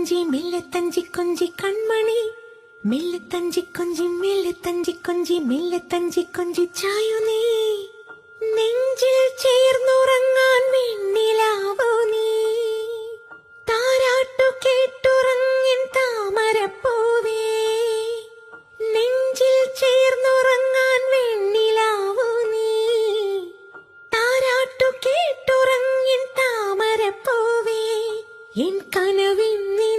തഞ്ചി മെല്ലെ തഞ്ചി കൊഞ്ചി കൺമണി. മെല്ലെ തഞ്ചി കൊഞ്ചി മെല്ലെ തഞ്ചി കൊഞ്ചി മെല്ലെ തഞ്ചി കൊഞ്ചി ചായു നീ. നെഞ്ചിൽ ചേർന്നുറങ്ങാൻ വെണ്ണിലാവോ നീ. താരാട്ടു കേട്ടുറങ്ങിൻ താമരപ്പൂവേ നെഞ്ചിൽ ചേർന്നുറങ്ങാൻ വെണ്ണിലാവോ നീ. താരാട്ടു താമരപ്പൂവേ എൻ നീ.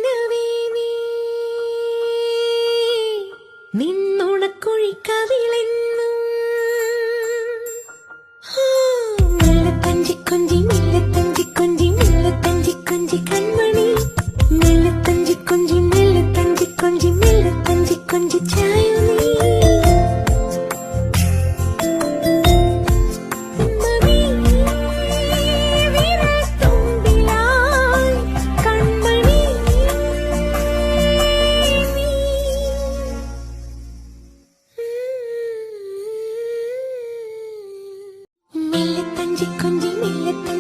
മെല്ലെ തഞ്ചി കൊഞ്ചി